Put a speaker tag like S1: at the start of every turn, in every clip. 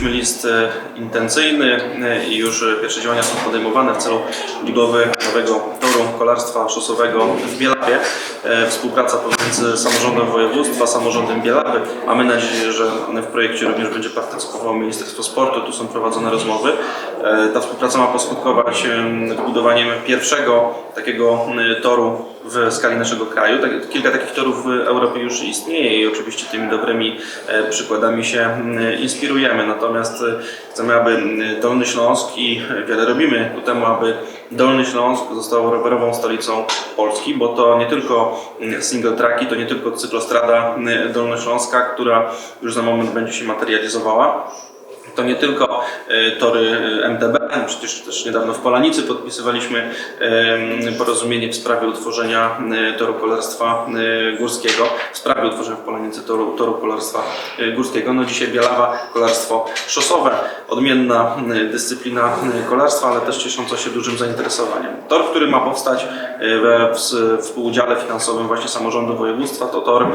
S1: złożyliśmy list e, intencyjny e, i już e, pierwsze działania są podejmowane w celu budowy nowego toru kolarstwa szosowego w Bielawie. E, Współpraca pomiędzy samorządem województwa, samorządem Bielawy. Mamy nadzieję, że w projekcie również będzie partycypowało Ministerstwo Sportu. Tu są prowadzone rozmowy. Ta współpraca ma poskutkować em, budowaniem pierwszego takiego toru w skali naszego kraju. Tak, kilka takich torów w Europie już istnieje i oczywiście tymi dobrymi e, przykładami się inspirujemy. Natomiast e, chcemy, aby Dolny Śląsk i wiele robimy ku temu, aby Dolny Śląsk został rowerową stolicą Polski, bo to nie tylko single tracki, to nie tylko cyklostrada Dolnośląska, która już za moment będzie się materializowała. To nie tylko e, tory e, MTB, przecież też niedawno w Polanicy podpisywaliśmy porozumienie w sprawie utworzenia e, toru kolarstwa górskiego, w sprawie utworzenia w Polanicy toru, toru kolarstwa górskiego. No dzisiaj Bielawa, kolarstwo szosowe, odmienna dyscyplina kolarstwa, ale też ciesząca się dużym zainteresowaniem. Tor, który ma powstać we ws- współudziale finansowym właśnie samorządu województwa, to tor,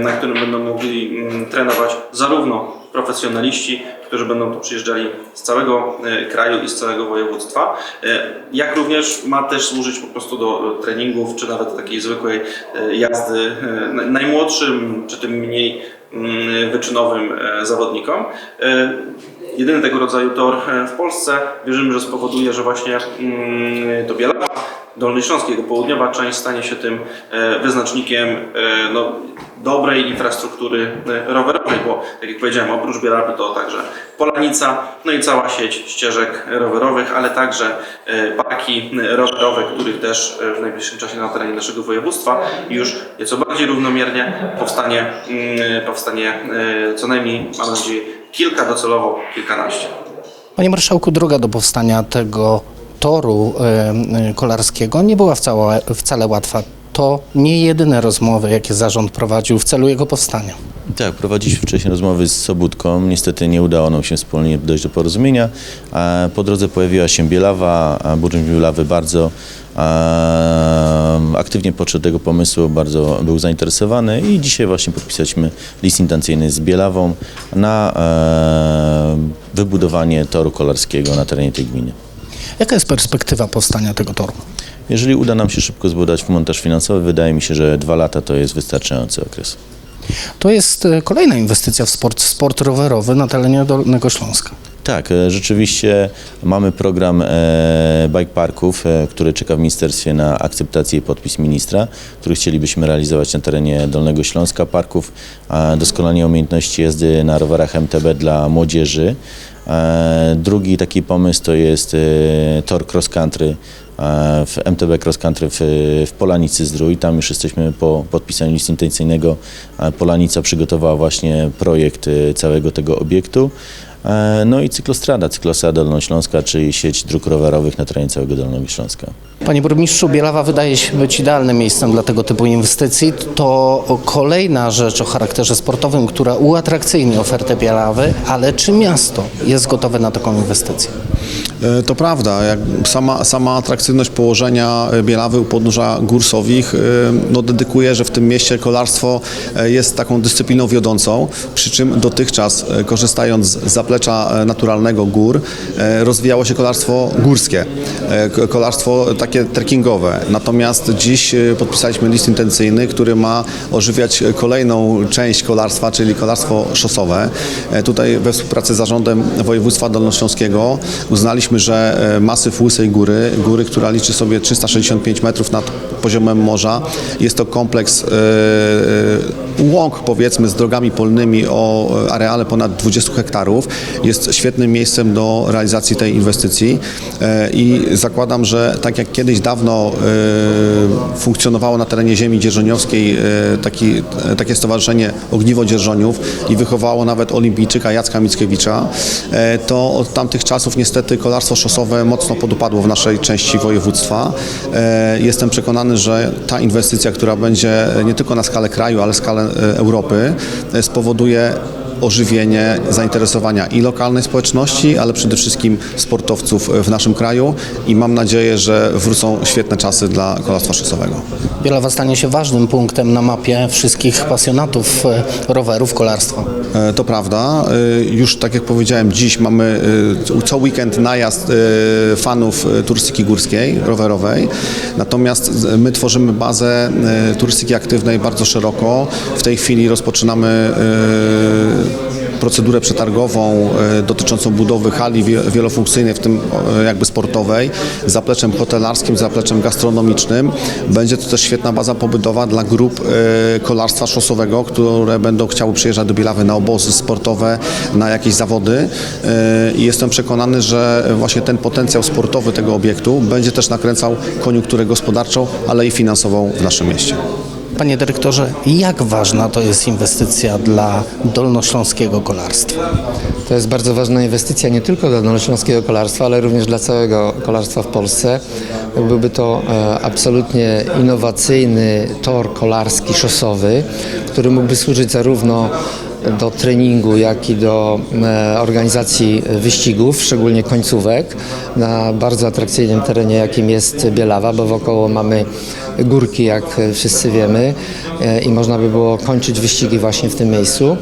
S1: na którym będą mogli mm, trenować zarówno profesjonaliści, którzy będą tu przyjeżdżali z całego e, kraju i z całego województwa. E, Jak również ma też służyć po prostu do e, treningów, czy nawet takiej zwykłej jazdy naj- najmłodszym, czy tym mniej mm, wyczynowym zawodnikom. Jedyny tego rodzaju tor w Polsce. Wierzymy, że spowoduje, że właśnie mm, to Bielawa, Dolny Śląsk, jego południowa część stanie się tym e, wyznacznikiem e, no, dobrej infrastruktury e, rowerowej, bo tak jak powiedziałem, oprócz Bielawy to także Polanica, no i cała sieć ścieżek rowerowych, ale także parki rowerowe, których też w najbliższym czasie na terenie naszego województwa już nieco bardziej równomiernie powstanie, mm, powstanie co najmniej, mam nadzieję, kilka, docelowo kilkanaście.
S2: Panie Marszałku, droga do powstania tego toru e, e, kolarskiego nie była wcale, wcale łatwa. To nie jedyne rozmowy, jakie zarząd prowadził w celu jego powstania.
S3: Tak, prowadziliśmy wcześniej rozmowy z Sobótką. Niestety nie udało nam się wspólnie dojść do porozumienia. Po drodze pojawiła się Bielawa, burmistrz Bielawy bardzo aktywnie podszedł tego pomysłu, bardzo był zainteresowany i dzisiaj właśnie podpisaliśmy list intencyjny z Bielawą na em, wybudowanie toru kolarskiego na terenie tej gminy.
S2: Jaka jest perspektywa powstania tego toru?
S3: Jeżeli uda nam się szybko zbudować montaż finansowy, wydaje mi się, że dwa lata to jest wystarczający okres.
S2: To jest e, kolejna inwestycja w sport, sport rowerowy na terenie Dolnego Śląska.
S3: Tak, e, rzeczywiście mamy program e, bike parków, który czeka w ministerstwie na akceptację i podpis ministra, który chcielibyśmy realizować na terenie Dolnego Śląska. Parków doskonalenia umiejętności jazdy na rowerach MTB dla młodzieży. E, drugi taki pomysł to jest e, tor cross country e, w MTB Cross Country w, w Polanicy Zdrój. Tam już jesteśmy po podpisaniu listu intencyjnego. Polanica przygotowała właśnie projekt całego tego obiektu. E, No i cyklostrada, cyklostrada Dolnośląska, czyli sieć dróg rowerowych na terenie całego Dolnego Śląska.
S2: Panie burmistrzu, Bielawa wydaje się być idealnym miejscem dla tego typu inwestycji. To kolejna rzecz o charakterze sportowym, która uatrakcyjni ofertę Bielawy, ale czy miasto jest gotowe na taką inwestycję?
S4: E, To prawda, jak sama, sama atrakcyjność położenia e, Bielawy u podnóża gór Sowich e, no, dedykuje, że w tym mieście kolarstwo jest taką dyscypliną wiodącą, przy czym dotychczas korzystając z zaplecza naturalnego gór rozwijało się kolarstwo górskie, kolarstwo takie trekkingowe. Natomiast dziś podpisaliśmy list intencyjny, który ma ożywiać kolejną część kolarstwa, czyli kolarstwo szosowe. Tutaj we współpracy z zarządem województwa dolnośląskiego uznaliśmy, że e, masyw Łysej Góry, góry, która liczy sobie 365 metrów nad poziomem morza, jest to kompleks e, e, łąk powiedzmy z drogami polnymi o e, areale ponad 20 hektarów. Jest świetnym miejscem do realizacji tej inwestycji E, i zakładam, że tak jak kiedyś dawno e, funkcjonowało na terenie ziemi dzierżoniowskiej taki, takie stowarzyszenie Ogniwo Dzierżoniów i wychowało nawet olimpijczyka Jacka Mickiewicza, to od tamtych czasów niestety kolarstwo szosowe mocno podupadło w naszej części województwa. Jestem przekonany, że ta inwestycja, która będzie nie tylko na skalę kraju, ale skalę Europy, e, spowoduje ożywienie zainteresowania i lokalnej społeczności, ale przede wszystkim sportowców w naszym kraju i mam nadzieję, że wrócą świetne czasy dla kolarstwa szosowego.
S2: Bielawa stanie się ważnym punktem na mapie wszystkich pasjonatów e, rowerów, kolarstwa.
S4: E, To prawda. E, Już tak jak powiedziałem, dziś mamy co weekend najazd fanów turystyki górskiej, rowerowej. Natomiast my tworzymy bazę turystyki aktywnej bardzo szeroko. W tej chwili rozpoczynamy procedurę przetargową e, dotyczącą budowy hali wie- wielofunkcyjnej, w tym e, jakby sportowej, zapleczem hotelarskim, zapleczem gastronomicznym. Będzie to też świetna baza pobytowa dla grup e, kolarstwa szosowego, które będą chciały przyjeżdżać do Bielawy na obozy sportowe, na jakieś zawody. I jestem przekonany, że właśnie ten potencjał sportowy tego obiektu będzie też nakręcał koniunkturę gospodarczą, ale i finansową w naszym mieście.
S2: Panie dyrektorze, jak ważna to jest inwestycja dla dolnośląskiego kolarstwa?
S5: To jest bardzo ważna inwestycja nie tylko dla dolnośląskiego kolarstwa, ale również dla całego kolarstwa w Polsce. Byłby to e, absolutnie innowacyjny tor kolarski szosowy, który mógłby służyć zarówno do treningu, jak i do e, organizacji wyścigów, szczególnie końcówek, na bardzo atrakcyjnym terenie, jakim jest Bielawa, bo wokoło mamy górki, jak wszyscy wiemy, e, i można by było kończyć wyścigi właśnie w tym miejscu.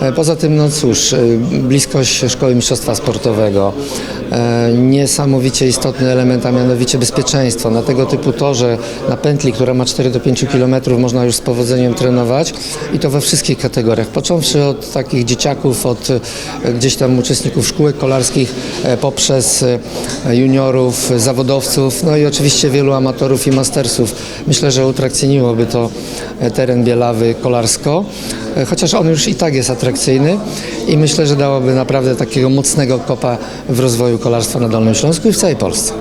S5: E, Poza tym, no cóż, e, bliskość Szkoły Mistrzostwa Sportowego, niesamowicie istotny element, a mianowicie bezpieczeństwo. Na tego typu torze, na pętli, która ma 4 do 5 km, można już z powodzeniem trenować i to we wszystkich kategoriach, począwszy od takich dzieciaków, od gdzieś tam uczestników szkółek kolarskich, poprzez juniorów, zawodowców, no i oczywiście wielu amatorów i mastersów. Myślę, że utrakcyjniłoby to e, teren Bielawy kolarsko, e, chociaż on już i tak jest atrakcyjny i myślę, że dałoby naprawdę takiego mocnego kopa w rozwoju kolarstwa na Dolnym Śląsku i w całej Polsce.